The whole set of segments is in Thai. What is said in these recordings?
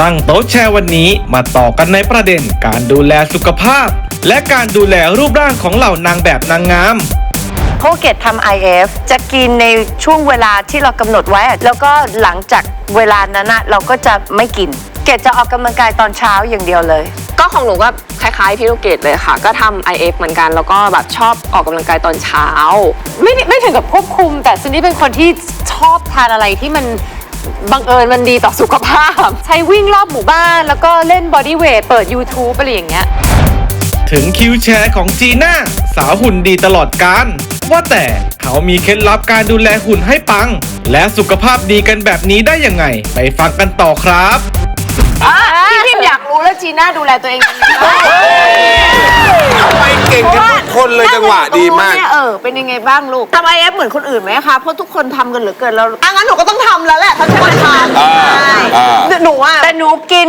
ตั้งโต๊ะแชร์วันนี้มาต่อกันในประเด็นการดูแลสุขภาพ และการดูแลรูปร่างของเหล่านางแบบนางงามเพราะว่าเกดทำ IF จะกินในช่วงเวลาที่เรากำหนดไว้อะแล้วก็หลังจากเวลานั้นนะเราก็จะไม่กิน เกดจะออกกำลังกายตอนเช้าอย่างเดียวเลย ก็ของหนูก็คล้ายๆพี่ลูกเกดเลยค่ะ ก็ทำ IF เหมือนกัน แล้วก็แบบชอบออกกำลังกายตอนเช้า ไม่ได้ไม่ถึงกับควบคุม แต่ซันนี่เป็นคนที่ชอบทานอะไรที่มัน บังเอิญมันดีต่อสุขภาพ ใช้วิ่งรอบหมู่บ้านแล้วก็เล่นบอดี้เวทเปิด YouTube อะไรอย่างเงี้ย ถึงคิวแชร์ของจีน่าสาวหุ่นดีตลอดการว่าแต่เขามีเคล็ดลับการดูแลหุ่นให้ปัง และสุขภาพดีกันแบบนี้ได้ยังไง ไปฟังกันต่อครับพี่พิมอยากรู้แล้วจีน่าดูแลตัวเองยังไง คนเลยจังหวะดีมาก เนี่ยเออเป็นยังไงบ้างลูกทำไอเอฟเหมือนคนอื่นไหมคะเพราะทุกคนทำกันเหลือเกินแล้วอะงั้นหนูก็ต้องทำแล้วแหละถ้าทุกคนทำอ่าอ่าหนูอะแต่หนูกิน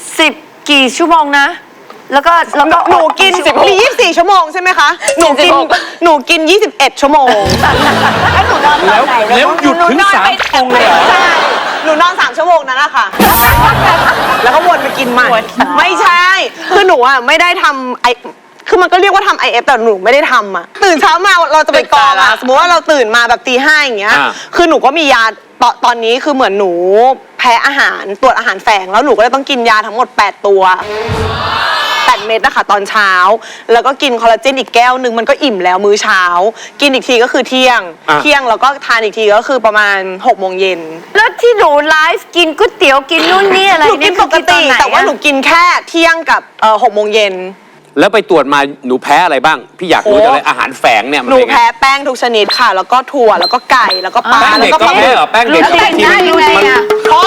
10กี่ชั่วโมงนะ แล้วก็แล้วก็หนูกินมี 24 ชั่วโมงใช่ไหมคะ หนูกิน หนูกิน 21 ชั่วโมง แล้วหนูนอนตอนไหนแล้วหยุดถึงสามชั่วโมงเลยเหรอ ใช่หนูนอน3ชั่วโมงนั้นอะค่ะ แล้วก็วนมากินใหม่ ไม่ใช่ คือหนูอะไม่ได้ทำไอ คือมันก็เรียกว่าทำไอเอฟแต่หนูไม่ได้ทำอะ ตื่นเช้ามาเราจะไปกองอะ สมมติว่าเราตื่นมาแบบตีห้าอย่างเงี้ย อ่า คือหนูก็มียาตอนตอนนี้คือเหมือนหนูแพ้อาหารตรวจอาหารแฝงแล้วหนูก็เลยต้องกินยาทั้งหมด 8 ตัว 8 เม็ดนะคะตอนเช้า แล้วก็กินคอลลาเจนอีกแก้วหนึ่งมันก็อิ่มแล้วมื้อเช้า กินอีกทีก็คือเที่ยง อะ เที่ยงแล้วก็ทานอีกทีก็คือประมาณ6โมงเย็น แล้วที่หนูไลฟ์กินก๋วยเตี๋ยวกินนู่นนี่อะไรหนูกิเนี่นยปกคือติอนไหนอะแต่ว่าหนูกินแค่เที่ยงกับเอ่อหกโมงเย็น แล้วไปตรวจมาหนูแพ้อะไรบ้าง พี่อยากรู้โอ้จังเลยอาหารแฝงเนี่ยมันหนูเป็นไงแพ้แป้งทุกชนิดค่ะ แล้วก็ถั่วแล้วก็ไก่แล้วก็ปลาแป้งแล้วเด็กก็ก็ปลาหแพ้มึกเหรอแป้งเด็กรู้ได้ไงรู้ได้ไงอะพ่อ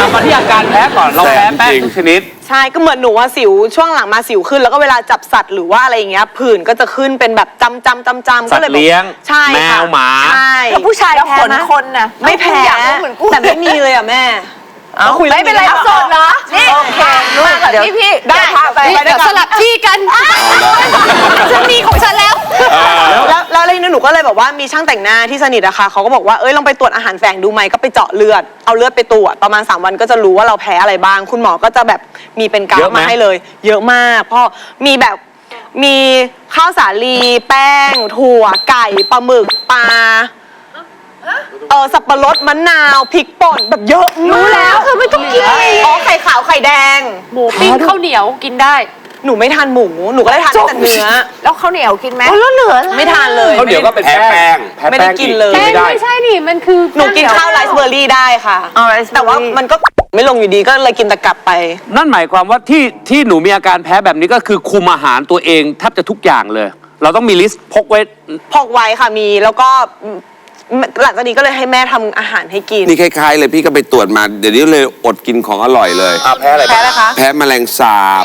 กลับมาที่อาการแพ้ก่อนเราแพ้แป้งจริงทุกชนิด ใช่ก็เหมือนหนูว่าสิวช่วงหลังมาสิวขึ้น แล้วก็เวลาจับสัตว์หรือว่าอะไรอย่างเงี้ยผื่นก็จะขึ้นเป็นแบบจำจำจำจำสัก็ตว์เลยแบบเลี้ยงใช่แมค่ะวหมา ใช่แล้วผู้ชายแล้วแพ้ขนไหมคนน่ะไม่แพ้ อยากรู้เหมือนกูแต่ไม่มีเลยอะแม่ เอาคุยไม่เป็นไรอาโสดเหรอนี่โอเคมากับเดี๋ยวพี่พี่ได้เยวพาไปไปด้วยเดี๋ยวกันสลับที่กันฉันมีของฉันแล้ว แล้วแล้วอะไรเนี่ยหนูก็เลยแบบว่ามีช่างแต่งหน้าที่สนิทอะค่ะเขาก็บอกว่าเอ้ยลองไปตรวจอาหารแฝงดูไหมก็ไปเจาะเลือดเอาเลือดไปตรวจประมาณ 3 วันก็จะรู้ว่าเราแพ้อะไรบ้าง คุณหมอก็จะแบบมีเป็นกราเยฟอะไหม มาให้เลย เยอะมากเพราะมีแบบมีข้าวสาลี แป้ง ถั่วไก่ปลาหมึกปลา เออสับปะรดมะนาวพริกป่นแบบเยอะมากรู้แล้วคือไม่ต้องกิน อ๋อไข่ขาวไข่แดง หมูปิ้งข้าวเหนียวกินได้ หนูไม่ทานหมูหนูก็เลยทานแต่เนื้อ แล้วข้าวเหนียวกินไหมแล้วเหลืออะไรไม่ทานเลยเขาวเหนียวก็เป็นแพ้แป้งแพ้ไม่ได้แป้งกินเลยแป้งไม่ได้ไม่ใช่นี่มันคือหนูกินข้าวไรซ์เบอร์รี่ได้ค่ะเอาไรซ์เบอร์รี่แต่ว่ามันก็ไม่ลงอยู่ดีก็เลยกินแต่กลับไป นั่นหมายความว่าที่ที่หนูมีอาการแพ้แบบนี้ก็คือคุมอาหารตัวเองแทบจะทุกอย่างเลย เราต้องมีลิสต์พกไว้ พกไว้ค่ะมีแล้วก็ หลังจากนี้ก็เลยให้แม่ทำอาหารให้กินนี่คล้ายๆ เลยพี่ก็ไปตรวจมา เดี๋ยวนี้เลยอดกินของอร่อยเลยแพ้อะไรแพ้อะไรคะ แพ้แมลงสาบ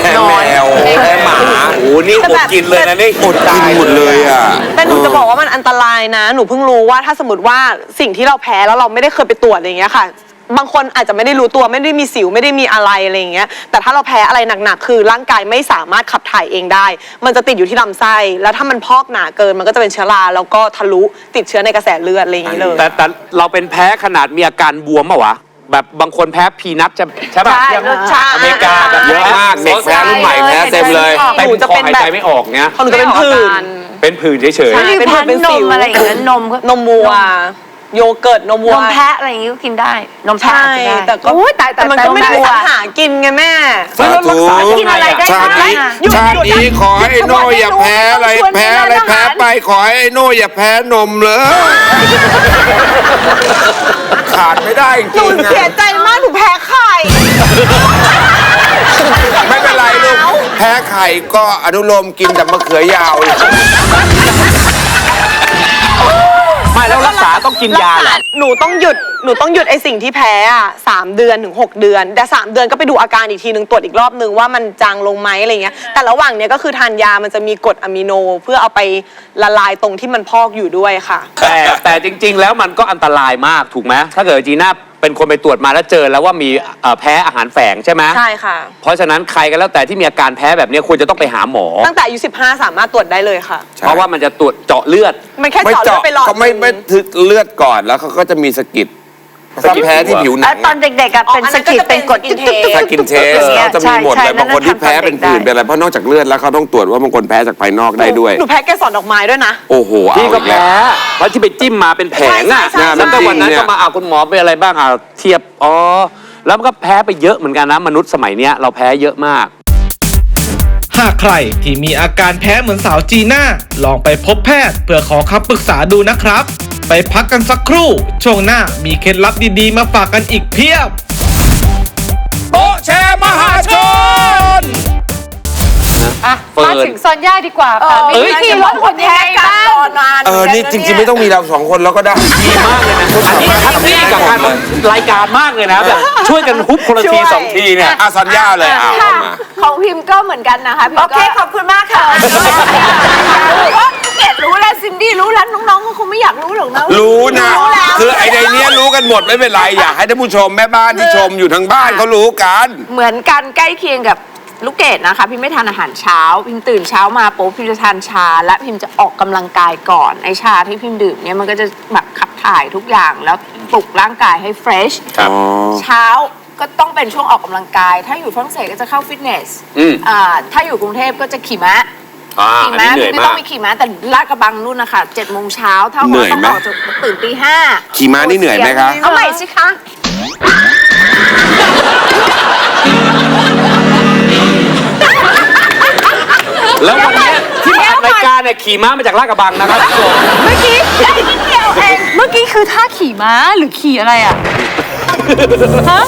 แพ้แมว แพ้หมาโอ้โหนี่อดกินเลยนะนี่อดกินหมดเลยอะ แต่หนูจะบอกว่ามันอันตรายนะ หนูเพิ่งรู้ว่าถ้าสมมติว่าสิ่งที่เราแพ้แล้วเราไม่ได้เคยไปตรวจอย่างเงี้ยค่ะ บางคนอาจจะไม่ได้รู้ตัวไม่ได้มีสิวไม่ได้มีอะไรอะไรอย่างเงี้ยแต่ถ้าเราแพ้อะไรหนักๆ คือร่างกายไม่สามารถขับถ่ายเองได้ มันจะติดอยู่ที่ลำไส้ แล้วถ้ามันพอกหนาเกินมันก็จะเป็นเชื้อราแล้วก็ทะลุติดเชื้อในกระแสเลือดอะไรอย่างงี้เลย แต่แต่เราเป็นแพ้ขนาดมีอาการบวมอะวะ แบบบางคนแพ้พีนัทจะใช่ป่ะใช่อย่างรสชาติ อเมริกาแบบเยอะมากเด็กแพ้รุ่นใหม่แพ้เต็มเลยเต็มหนูจะคอเป็นหายแบบใจไม่ออกเนี้ย ของหนูจะเป็นผื่นเป็นผื่นเฉยใช่มีเป็นแพ้เป็นนสิมวอะไรอย่างเงี้ยนมก็ นมวัว โยเกิร์ตนมวันวมแพะอะไรอย่างงี้ก็กินได้ นมแพะใช่กินได้แต่ก็อุ๊ยตายตายแต่มันก็ไม่ได้ตายสรรหากินไงแม่ๆแล้วรักษายังกินไงอะไรอะได้ชาติบ้างนี้อะชาตินี้ขอให้ไอ้โน่อย่าแพ้อะไรแพ้อะไรแพ้ไปขอให้ไอ้โน่อย่าแพ้นมเลยขาดไม่ได้จหนูริงๆเสียนะใจมากหนูแพ้ไข่ไม่เป็นไรลูกแพ้ไข่ก็อนุโลมกินแต่มะเขือยาว ไม่แล้วรักษาต้องกินยาเหรอ หนูต้องหยุด หนูต้องหยุดไอสิ่งที่แพ้อะสามเดือนถึง 6 เดือน แต่ 3 เดือนก็ไปดูอาการอีกทีนึงตรวจอีกรอบนึงว่ามันจางลงไหมอะไรเงี้ย แต่ระหว่างเนี้ยก็คือทานยามันจะมีกรดอะมิโน เพื่อเอาไปละลายตรงที่มันพอกอยู่ด้วยค่ะ แต่แต่จริง ๆ แล้วมันก็อันตรายมากถูกไหมถ้าเกิดจีน่า เป็นคนไปตรวจมาแล้วเจอแล้วว่ามีเอ่อแพ้อาหารแฝงใช่ไหมใช่ค่ะ เพราะฉะนั้นใครก็แล้วแต่ที่มีอาการแพ้แบบนี้ควรจะต้องไปหาหมอ ตั้งแต่อายุ15 สามารถตรวจได้เลยค่ะเพราะว่ามันจะตรวจเจาะเลือด มันแค่ไม่เจาะเลือเจาะดไปหลอดเขาไม่ไม่ทึกเลือดก่อนแล้วเขาก็จะมีสะกิด สกินแพ้ที่ผิวหนัอะงตอนเด็กๆอะเป็นอ๋ออันสนั้นก็กิดจะเป็เป็นนกดสกินเทสสกินเทสเราจะมีหมดเลยบางคนที่แพ้เป็นผื่นเป็นอะไรเพราะนอกจากเลือดแล้วเขาต้องตรวจว่าบางคนแพ้จากภายนอกได้ด้วยหนูแพ้แกสอนดอกไม้ด้วยนะโอ้โหเอาพี่ก็อีกแล้วแพ้เพราะที่ไปจิ้มมาเป็นแผงอะใช่ใช่ใช่แล้วก็วันนั้นจริงเนี่ก็ยมาเอาคุณหมอไปอะไรบ้างอะเทียบอ๋อแล้วมันก็แพ้ไปเยอะเหมือนกันนะมนุษย์สมัยเนี้ยเราแพ้เยอะมากหากใครที่มีอาการแพ้เหมือนสาวจีน่าลองไปพบแพทย์เพื่อขอคำปรึกษาดูนะครับ ไปพักกันสักครู่ ช่วงหน้ามีเคล็ดลับดีๆ มาฝากกันอีกเพียบ โต๊ะแชร์มหาชน อะเฟิร์มานถึงซอนย่าดีกว่าค่ะมีวิธีลดหุ่นยังไงบ้าง เออ นี่จริงๆ ไม่ต้องมีเราสองคนแล้วก็ได้ ดีมากเลยนะอันนี้แฮปปี้กับการรายการมากเลยนะแบบช่วยกันฮุบคนละทีสองทีเนี่ยอะสัญญาเลยอะเอามา ของพิมพ์ก็เหมือนกันนะคะพิมโอพ์เคก็ขอบคุณมากค่ะว่า เกดรู้แล้วซินดี้รู้แล้วน้องๆก็คงไม่อยากรู้หรอกนะรู้นะ รู้แล้วคือไอ้ในเนี้ยรู้กันหมดไม่เป็นไรอยากให้ท่านผู้ชมแม่บ้านที่ชมอยู่ทางบ้านเขารู้กัน เหมือนกันใกล้เคียงกับลูกเกดนะคะ พิมไม่ทานอาหารเช้า พิมตื่นเช้ามาปุ๊บพิมจะทานชา และพิมจะออกกำลังกายก่อนไอชาที่พิมดื่มเนี่ยมันก็จะแบบขับถ่ายทุกอย่างแล้วปลุกร่างกายให้เฟรชครับเช้าก็ต้องเป็นช่วงออกกำลังกาย ถ้าอยู่ฝรั่งเศสก็จะเข้าฟิตเนสอืม อ่าถ้าอยู่กรุงเทพก็จะขี่ม้า อ่าขี่อันม้านี้เหนื่อยไม่มาต้อก งไปขี่ม้าแต่ลาดกระบังนู่นนะคะเจ็ดโมงเช้าเท่าเหนื่กับอยต้องไหมออกจากตื่นตีห้าขี่ม้านี่เหนื่อยไหมคะ เอาใหม่สิคะ แล้ววันเนี้ยที่มาอัดรายการเนี่ยขี่ม้ามาจากลาดกระบังนะครับทุกคนเมื่อกี้ได้นิดเดียวเองเมื่อกี้คือท่าขี่ม้าหรือขี่อะไรอะ ฮะ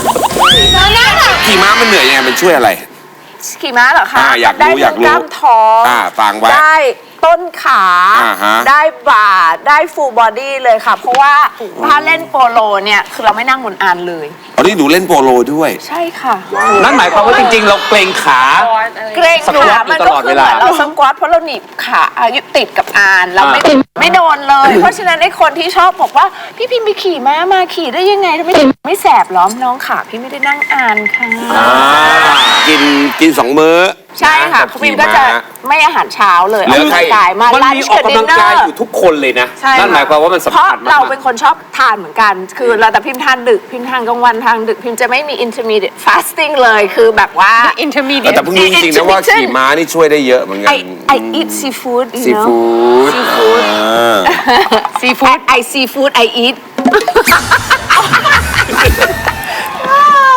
ขี่ม้านั่นอะขี่ม้ามันเหนื่อยยังไงมันช่วยอะไร ขี่ม้าเหรอคะอ่าอยากรู้ได้อยากรู้กล้ามท้องอ่าฟังไว้ ได้ ต้นขา อ่าฮะ ได้บ่าได้ฟูลบอดี้เลยค่ะ เพราะว่าถ้าเล่นโปโลเนี่ย คือเราไม่นั่งบนอานเลยอ๋อนี่หนูเล่นโปโลด้วย ใช่ค่ะ นั่นหมายความว่าจริง ๆ เราเกรงขา เกรงสควอตขาอยู่มันตก็ลอดคืเวอเหลามือนเราสควอตเพราะเราหนีบขาอายุติดกับอานเราไม่อ่า ไม่โดนเลย เพราะฉะนั้นไอ้คนที่ชอบบอกว่า พี่พิมพ์ไปขี่ม้ามาขี่ได้ยังไงทำไมไม่แสบเหรอน้องขาพี่ไม่ได้นั่งอานค่ะ กินกินสองมื้อ ใช่ค่ะกับคุณพิมขี่ก็จะม้า ไม่อาหารเช้าเลยเหลือออกใครกำลังกายมามันลันมีช์ออกับกดิกำลันงเนอกายร์อยู่ทุกคนเลยนะใช่นั่นหมายความว่ามันเพสำราะคัญมาเรากเป็นคนชอบทานเหมือนกัน คือเราแต่พิมพ์ทานดึก พิมพ์ทานกลางวันทานดึก พิมพ์จะไม่มี intermediate fasting เลย คือแบบว่า intermediate แต่เพิ่งรู้จริงๆนะว่าขี่ม้านี่ช่วยได้เยอะเหมือนกัน I I eat seafood you ซี know ฟู้ด seafood อ่าซีฟู้ด I seafood I eat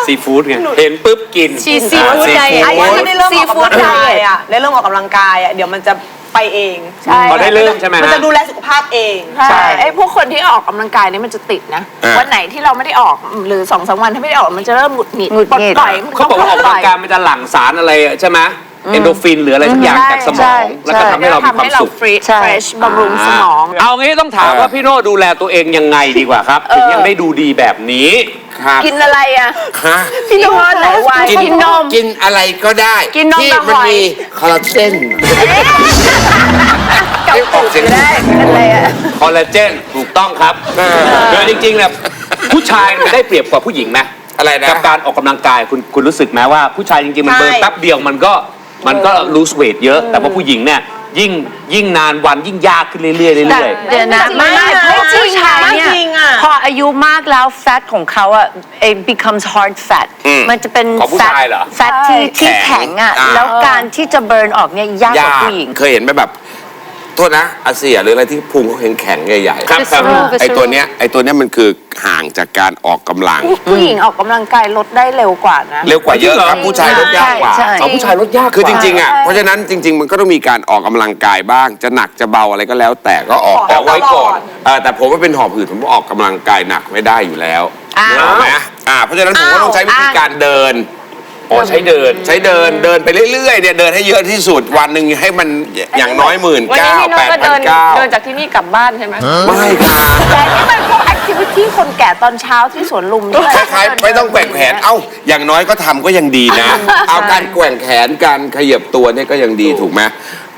ซีฟู้ดไงเห็นปุ๊บกินชีซีฟู้ดอ่าไดเอไอ้ทว่าถ้าได้เริ่มออกกำลังกาย Seafood diet อะได้เริ่มออกกำลังกายอะเดี๋ยวมันจะไปเองใช่ พอได้เริ่มใช่ไหมมันฮะจะดูแลสุขภาพเองใช่ไอ้พวกคนที่ออกกำลังกายเนี่ยมันจะติดนะ อ่า วันไหนที่เราไม่ได้ออกหรือสองสามวันที่ไม่ได้ออกมันจะเริ่มหงุดหงิดหงุดหงิด ปล่อยเขาบอกว่าออกกำลังกายมันจะหลั่งสารอะไรใช่ไหมเอนโดรฟินหรืออะไรสักอย่างจากสมอง แล้วก็ทำให้เรามีความสุขฟรีใช่ เฟรชบำรุงสมอง เอางี้ต้องถามว่าพี่โน่ดูแลตัวเองยังไงดีกว่าครับ ถึงยังได้ดูดีแบบนี้ ครับ กินอะไรอะฮะ พี่นอนไหนวายกินกินนม กินอะไรก็ได้ กินนมที่กับมันหอยมีคอลลาเจนกับออกเสียงได้อะไรอะ คอลลาเจนถูกต้องครับโดยจริงๆเนี่ยผู้ชายมันได้เปรียบกว่าผู้หญิงไหมอะไรนะ กับการออกกำลังกายคุณคุณรู้สึกไหมว่าผู้ชายจริงๆมันเบิร์นใช่ แป๊บเดียวมันก็มันก็ lose weight เยอะ แต่ว่าผู้หญิงเนี่ย ยิ่งยิ่งนานวันยิ่งยากขึ้นเรื่อยๆเรื่แต่อยเดี๋ยวนะไม่ไม่จริงนะไม่จริงผู้ชายเนี่ยจริงอะ พออายุมากแล้ว แฟตของเขาอะ it becomes hard fat อืมมันจะเป็นของผู้แฟตชายเหรอแฟตที่ที่แข็งอะอ่า แล้วการที่จะเบิร์นออกเนี่ยยากกยาว่ากผู้หญิง เคยเห็นไหมแบบ โทษนะอาเซียหรืออะไรที่พุงเขาแข็งแข็งๆใหญ่ๆครับครับไอตัวเนี้ยไอตัวเนี้ยมันคือห่างจากการออกกำลัง ผู้หญิงออกกำลังกายลดได้เร็วกว่านะ เร็วกว่าเยอะครับจริงเหรอผู้ชายลดยากกว่าใช่ใช่ เอาผู้ชายลดยากคือจกว่าริงๆอะใช่เพราะฉะนั้นจริง ๆ มันก็ต้องมีการออกกำลังกายบ้าง จะหนักจะเบาอะไรก็แล้ว แต่ก็ออกขอแต่ไว้ก่อนตลอดเออแต่ผมว่าเป็นหอบหืดผมออกกำลังกายหนักไม่ได้อยู่แล้วอ้าวนึกออกไหมอ่าเพราะฉะนั้นผมก็ต้องใช้วิธีการเดิน อ๋อใช้เดิน ใช้เดินเดินไปเรื่อยๆเนี่ยเดินให้เยอะที่สุดวันหนึ่งให้มันอย่างน้อยหมื่นวันนี้เก้าพี่โน่แปดก็พัเดินนเก้าเดินจากที่นี่กลับบ้านใช่ไหมไม่ค่ะแต่นี่มันพวกแอคทิวิตี้คนแก่ตอนเช้าที่สวนลุมด้วยคล้ายๆไม่ต้องแกว่งแขนเอ้าอย่างน้อยก็ทำก็ยังดีนะ เอาการแกว่งแขนการขยับตัวเนี่ยก็ยังดีถูกไหม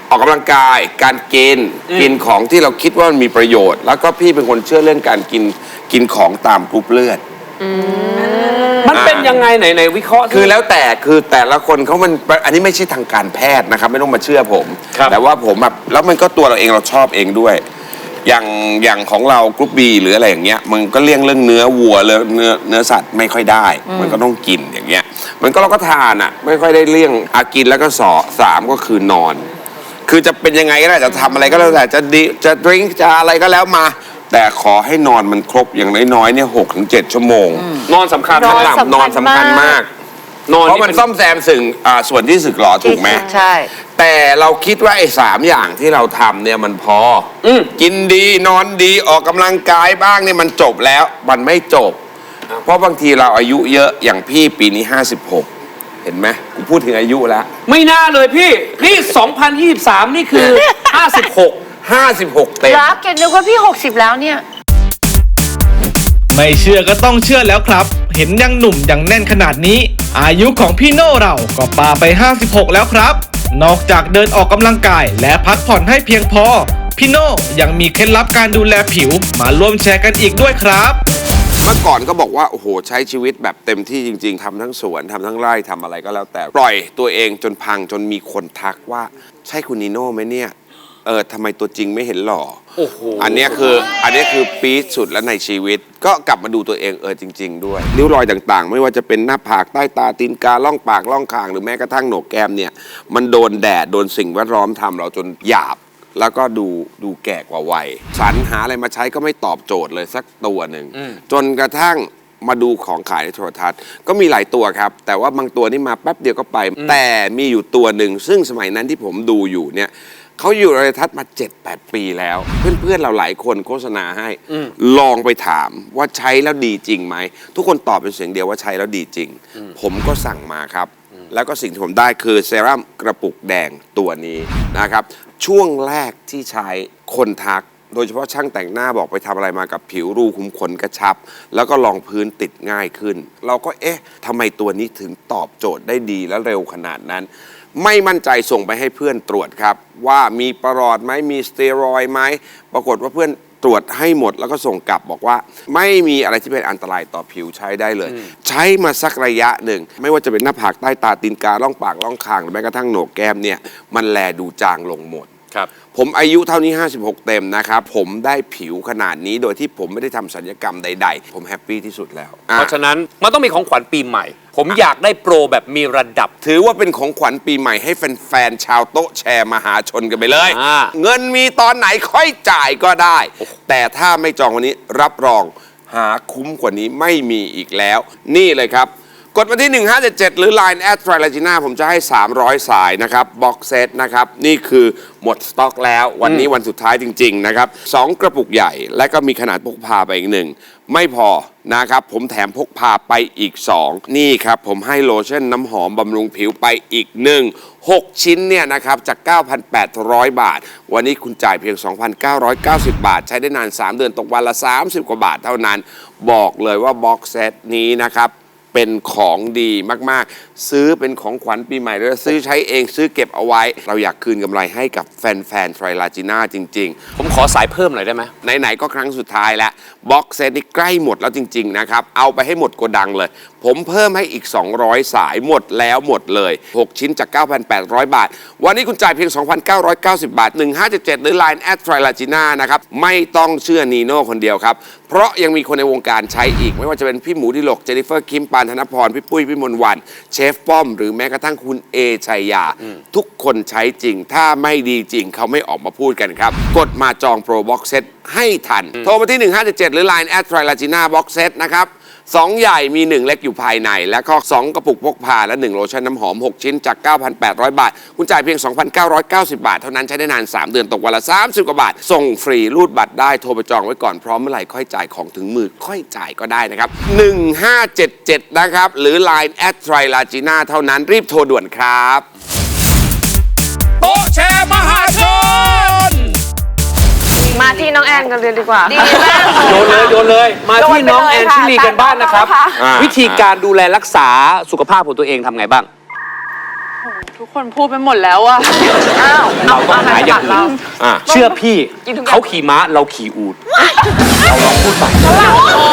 ออกกำลังกายการกินกินของที่เราคิดว่ามันมีประโยชน์ แล้วก็พี่เป็นคนเชื่อเรื่องการกินกินของตามกรุ๊ปเลือด มันเป็นยังไงไหนในวิเคราะห์สิ คือแล้วแต่คือแต่ละคนเขามันอันนี้ไม่ใช่ทางการแพทย์นะครับ ไม่ต้องมาเชื่อผม ครับ แต่ว่าผมแบบแล้วมันก็ตัวเราเองเราชอบเองด้วย อย่างอย่างของเรากรุ๊ปบีหรืออะไรอย่างเงี้ยมันก็เลี่ยงเรื่องเนื้อวัวเรื่องเนื้อเนื้อสัตว์ไม่ค่อยได้ มันก็ต้องกินอย่างเงี้ย มันก็เราก็ทานอะ ไม่ค่อยได้เลี่ยงอากินแล้วก็สอสามก็คือนอน คือจะเป็นยังไงก็ได้จะทำอะไรก็แล้วแต่จะดิจะดริงจะอะไรก็แล้วมา แต่ขอให้นอนมันครบอย่างน้อยๆเนี่ยหกถึงเจ็ดชั่วโมง นอนสำคัญขั้นมากต่ำนอนสำคัญมาก นอนเพราะมันป็ซ่อมแซมสิ่งอ่าส่วนที่สึกหรอถูกไหมใช่ แต่เราคิดว่าไอ้สามอย่างที่เราทำเนี่ยมันพออกินดีนอนดีออกกำลังกายบ้างเนี่ยมันจบแล้วมันไม่จบ เพราะบางทีเราอายุเยอะอย่างพี่ปีนี้ 56 เห็นไหมกูพูดถึงอายุแล้ว ไม่น่าเลยพี่ นี่ 2023 นี่คือ 56 56 เต็ม รับเกดนึกว่าพี่ 60 แล้วเนี่ย ไม่เชื่อก็ต้องเชื่อแล้วครับ เห็นยังหนุ่มยังแน่นขนาดนี้ อายุของพี่โน่เราก็ปาไป 56 แล้วครับ นอกจากเดินออกกำลังกายและพักผ่อนให้เพียงพอ พี่โน่ยังมีเคล็ดลับการดูแลผิวมาร่วมแชร์กันอีกด้วยครับ เมื่อก่อนก็บอกว่า โอ้โห ใช้ชีวิตแบบเต็มที่จริง ๆทำทั้งสวนทำทั้งไร่ทำอะไรก็แล้วแต่ ปล่อยตัวเองจนพังจนมีคนทักว่า ใช่คุณนีโน่ไหมเนี่ย เออทำไมตัวจริงไม่เห็นหล่อ โอ้โห อันเนี้ยคืออันเนี้ยคือปี๊ดสุดแล้วในชีวิต ก็กลับมาดูตัวเองเออจริง ๆ ด้วยริ้วรอยต่างๆ ไม่ว่าจะเป็นหน้าผากใต้ตาตีนกาล่องปากล่องคางหรือแม้กระทั่งโหนกแก้มเนี่ย มันโดนแดดโดนสิ่งแวดล้อมทำเราจนหยาบ แล้วก็ดูดูแก่กว่าวัยสรรหาอะไรมาใช้ก็ไม่ตอบโจทย์เลยสักตัวหนึ่งจนกระทั่งมาดูของขายในโทรทัศน์ ก็มีหลายตัวครับ แต่ว่าบางตัวนี่มาแป๊บเดียวก็ไป แต่มีอยู่ตัวหนึ่ง ซึ่งสมัยนั้นที่ผมดูอยู่เนี่ย เขาอยู่ในโทรทัศน์มา 7-8 ปีแล้ว เพื่อนๆเราหลายคนโฆษณาให้ ลองไปถามว่าใช้แล้วดีจริงไหม ทุกคนตอบเป็นเสียงเดียวว่าใช้แล้วดีจริง ผมก็สั่งมาครับ แล้วก็สิ่งที่ผมได้คือเซรั่มกระปุกแดงตัวนี้นะครับ ช่วงแรกที่ใช้คนทักโดยเฉพาะช่างแต่งหน้าบอกไปทำอะไรมากับผิวรูขุมขนกระชับ แล้วก็รองพื้นติดง่ายขึ้น เราก็เอ๊ะทำไมตัวนี้ถึงตอบโจทย์ได้ดีและเร็วขนาดนั้น ไม่มั่นใจส่งไปให้เพื่อนตรวจครับ ว่ามีประหลอดไหมมีสเตียรอยด์ไหมปรากฏว่าเพื่อนตรวจให้หมดแล้วก็ส่งกลับบอกว่า ไม่มีอะไรที่เป็นอันตรายต่อผิวใช้ได้เลย ใช้มาสักระยะหนึ่ง ไม่ว่าจะเป็นหน้าผากใต้ตาตีนกาล่องปากล่องคางหรือแม้กระทั่งโหนกแก้มเนี่ยมันแลดูจางลงหมด ครับ ผมอายุเท่านี้ 56 เต็มนะครับ ผมได้ผิวขนาดนี้โดยที่ผมไม่ได้ทำศัลยกรรมใด ๆ ผมแฮปปี้ที่สุดแล้วอะเพราะฉะนั้นมันต้องมีของขวัญปีใหม่ ผมอยากได้โปรแบบมีระดับ ถือว่าเป็นของขวัญปีใหม่ให้แฟนๆชาวโต๊ะแชร์มหาชนกันไปเลย อ่า เงินมีตอนไหนค่อยจ่ายก็ได้ แต่ถ้าไม่จองวันนี้รับรองหาคุ้มกว่านี้ไม่มีอีกแล้ว นี่เลยครับ กดมาที่ 1577 หรือ Line แอดทร l a g i n a ผมจะให้ 300 สายนะครับบ็อกเซตนะครับ นี่คือหมดสต็อกแล้ว วันนี้วันสุดท้ายจริง ๆ นะครับ2กระปุกใหญ่ และก็มีขนาดพกพาไปอีกหนึ่ง ไม่พอนะครับ ผมแถมพกพาไปอีก 2 นี่ครับ ผมให้โลชั่นน้ำหอมบำรุงผิวไปอีกหนึ่ง6 ชิ้นเนี่ยนะครับ จาก 9,800 บาท วันนี้คุณจ่ายเพียง 2,990 บาท ใช้ได้นาน 3 เดือนตกวันละ 30 กว่าบาทเท่านั้น บอกเลยว่าบ็อกเซตนี้นะครับ เป็นของดีมากๆ ซื้อเป็นของขวัญปีใหม่ด้วยซื้อใช้เองซื้อเก็บเอาไว้ เราอยากคืนกำไรให้กับแฟนๆไทรลาจิน่าจริง ๆ ผมขอสายเพิ่มหน่อยได้ไหมไหนๆก็ครั้งสุดท้ายแล้วบ็อกเซตนี่ใกล้หมดแล้วจริง ๆ นะครับ เอาไปให้หมดโกดังเลย ผมเพิ่มให้อีก 200 สายหมดแล้วหมดเลย 6 ชิ้นจาก 9,800 บาท วันนี้คุณจ่ายเพียง 2,990 บาท 1577 หรือ Line แอดทริลาจิน่านะครับ ไม่ต้องเชื่อนีโน่คนเดียวครับ เพราะยังมีคนในวงการใช้อีก ไม่ว่าจะเป็นพี่หมูดิลก เจนิเฟอร์คิมปานธนพร พี่ปุ้ยพี่มนวัน เชฟป้อม หรือแม้กระทั่งคุณเอชัยยา ทุกคนใช้จริง ถ้าไม่ดีจริงเขาไม่ออกมาพูดกันครับ กดมาจองโปรบ็อกเซต ให้ทัน โทรมาที่ 1577 หรือ Line แอดทริลาจิน่าบ็อกเซตนะครับสองใหญ่มี 1 เล็กอยู่ภายใน และก็2กระปุกพกพา และ 1 โลชั่นน้ำหอม 6 ชิ้นจาก 9,800 บาท คุณจ่ายเพียง 2,990 บาท เท่านั้นใช้ได้นาน 3 เดือนตกวันละ 30 กว่าบาท ส่งฟรีรูดบัตรได้โทรไปจองไว้ก่อนพร้อมเมื่อไหร่ค่อยจ่ายของถึงมือค่อยจ่ายก็ได้นะครับ 1577 นะครับ หรือ Line แอดทริลาจีน่าเท่านั้นรีบโทรด่วนครับโต๊ะแชร์มหาชน มาที่น้องแอนกันเลยดีกว่า ดีมาก โยนเลยโยนเลย มาที่น้องแอนชิลีกันบ้านนะครับอ่า วิธีการดูแลรักษาสุขภาพของตัวเองทำไงบ้าง ทุกคนพูดไปหมดแล้วอะเราต้องหาอย่างอื่นอะ เชื่อพี่เขาขี่ม้าเราขี่อูด เราลองพูดไป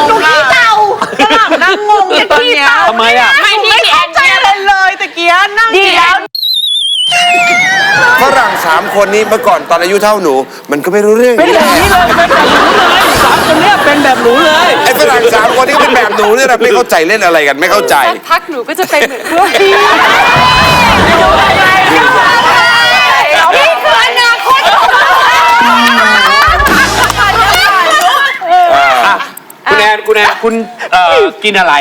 หนูขี้เต่าฝรั่งนั่งงงอย่างขี้เต่าทำไมอะ ไม่ที่แอนเนี่ยเลยตะเกียนั่งดีแล้วฝ รั่งสามคนนี้เมื่อก่อนตอนอายุเท่าหนู มันก็ไม่รู้เรื่องเป็นนี้แบแหบละนี้เลยเป็นแบบหนูเลยสามคนเนี้ยเป็นแบบหนูเลย ไอ้ฝรั่งสามคนนี้ก็เป็นแบบหนูเนี่ยนะไม่เข้าใจเล่นอะไรกันไม่เข้าใจ สักพักหนูก็จะเป็นเหมือนพวกพี่นี่คืออนาคตของเราอะคุณแอนคุณแอนคุณเอ่อกินอะไร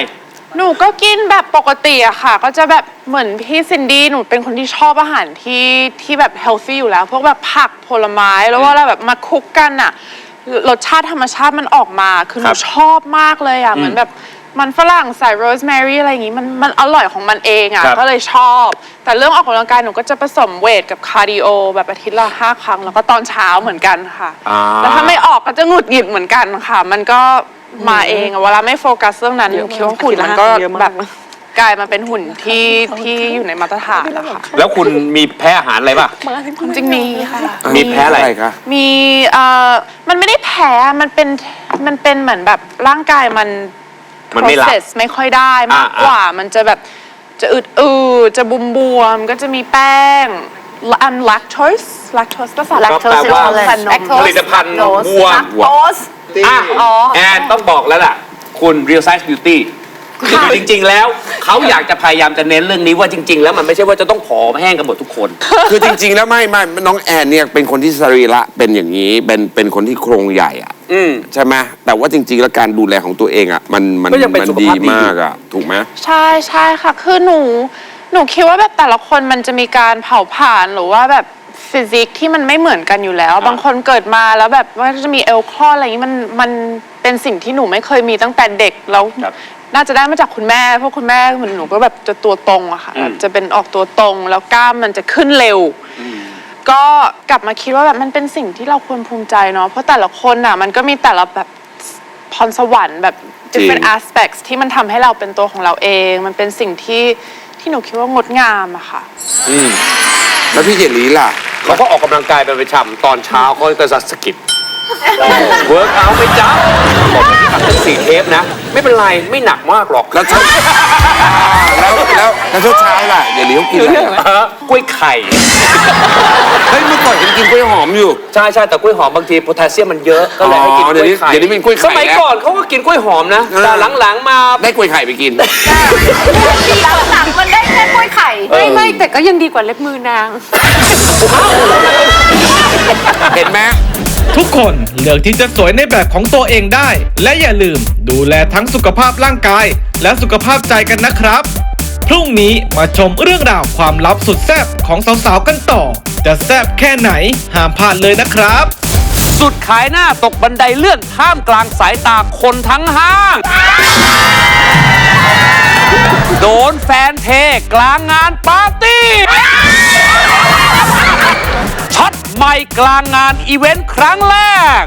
หนูก็กินแบบปกติอะค่ะ ก็จะแบบเหมือนพี่ซินดี้หนูเป็นคนที่ชอบอาหารที่ที่แบบเฮลซี่อยู่แล้ว พวกแบบผักผลไม้แล้วเว่าเราแบบมาคลุกกันอะรสชาติธรรมชาติมันออกมา คือหครันูบชอบมากเลยอะเหมือนแบบมันฝรั่งใส่โรสแมรี่อะไรอย่างงี้มันมันอร่อยของมันเองอะครับ ก็เลยชอบ แต่เรื่องออกกำลังกายหนูก็จะผสมเวทกับคาร์ดิโอแบบอาทิตย์ละห้าครั้ง แล้วก็ตอนเช้าเหมือนกันค่ะ อ่า แล้วถ้าไม่ออกก็จะหงุดหงิดเหมือนกันค่ะ มันก็มาเองอะเวลาไม่โฟกัสเรื่องนั้นหนูคิดว่าหุ่นมันก็เยอะมาก แบบกลายมาเป็นหุ่นที่ที่อยู่ในมาตรฐานแล้วค่ะแล้วคุณมีแพ้อาหารอะไรป่ะ จริงๆมีค่ะ มีแพ้อะไร คะมีเอ่อมันไม่ได้แพ้มันเป็น มันเป็นเหมือนแบบร่างกายมัน มันไม่รับ process ไม่ค่อยได้มากอ่ากว่า มันจะแบบจะอึดอืดจะบุมบวมๆก็จะมีแป้ง อัน lactose lactose ภาษาแลคโตแปลสว่าแลคโตสผลิตภัณฑ์วัวแลคโตสอะแอนต้องบอกแล้วล่ะ คุณ Real Size Beauty คือจริง ๆ แล้วเขาอยากจะพยายามจะเน้นเรื่องนี้ว่าจริง ๆ แล้วมันไม่ใช่ว่าจะต้องผอมแห้งกันหมดทุกคน คือจริง ๆ แล้วไม่ไม่น้องแอนเนี่ยเป็นคนที่สรีระเป็นอย่างนี้ เป็นเป็นคนที่โครงใหญ่อะอืม ใช่ไหมแต่ว่าจริง ๆ แล้วการดูแลของตัวเองอะมันมันก็ยังเป็นมัสุขดีภาพดี มากอะถูกไหม ใช่ใช่ค่ะ คือหนู หนูคิดว่าแบบแต่ละคนมันจะมีการเผาผลาญหรือว่าแบบฟิสิกที่มันไม่เหมือนกันอยู่แล้ว บางคนเกิดมาแล้วแบบว่าจะมีเอลคลอดอะไรอย่างนี้มันมันเป็นสิ่งที่หนูไม่เคยมีตั้งแต่เด็กแล้วครับ น่าจะได้มาจากคุณแม่เพราะคุณแม่เหมือนหนูก็แบบจะตัวตรงอะค่ะอืมจะเป็นออกตัวตรงแล้วกล้ามมันจะขึ้นเร็ว ก็กลับมาคิดว่าแบบมันเป็นสิ่งที่เราควรภูมิใจเนาะเพราะแต่ละคนอะมันก็มีแต่ละแบบพรสวรรค์แบบ different จริง aspects ที่มันทำให้เราเป็นตัวของเราเอง มันเป็นสิ่งที่ ที่หนูคิดว่างดงามอะค่ะแล้วพี่เจลีล่ะ เขาก็ออกกำลังกายเป็นประจำตอนเช้าเขาก็จะสกิปเวิร์กเอาไปจ้า บอกว่าที่ทำตั้งสี่เทปนะ ไม่เป็นไรไม่หนักมากหรอกแล้วช้าแล้วแล้วแล้วเช้าๆล่ะเลีเขากินอะไรเออกล้วยไข่ เฮ้ยเมื่อก่อนเห็นกินกล้วยหอมอยู่ ใช่ใช่แต่กล้วยหอมบางทีโพแทสเซียมมันเยอะก็เลยให้กินกล้วยไข่เดี๋ยวนี้เดี๋ยวนี้เป็นกล้วยไข่สมัยแล้วก่อนเขาก็กินกล้วยหอมนะเออ แต่หลังๆมา ได้กล้วยไข่ไปกิน หลังๆมันได้แค่กล้วยไข่ ไม่ไม่แต่ก็ยังดีกว่าเล็บมือนาง เห็นไหม ทุกคนเลือกที่จะสวยในแบบของตัวเองได้ และอย่าลืมดูแลทั้งสุขภาพร่างกาย และสุขภาพใจกันนะครับ พรุ่งนี้มาชมเรื่องราวความลับสุดแซ่บของสาวๆกันต่อ จะแซ่บแค่ไหนห้ามพลาดเลยนะครับ สุดขายหน้าตกบันไดเลื่อนท่ามกลางสายตาคนทั้งห้าง โดนแฟนเทกลางงานปาร์ตี้ ใหม่กลางงานอีเวนต์ครั้งแรก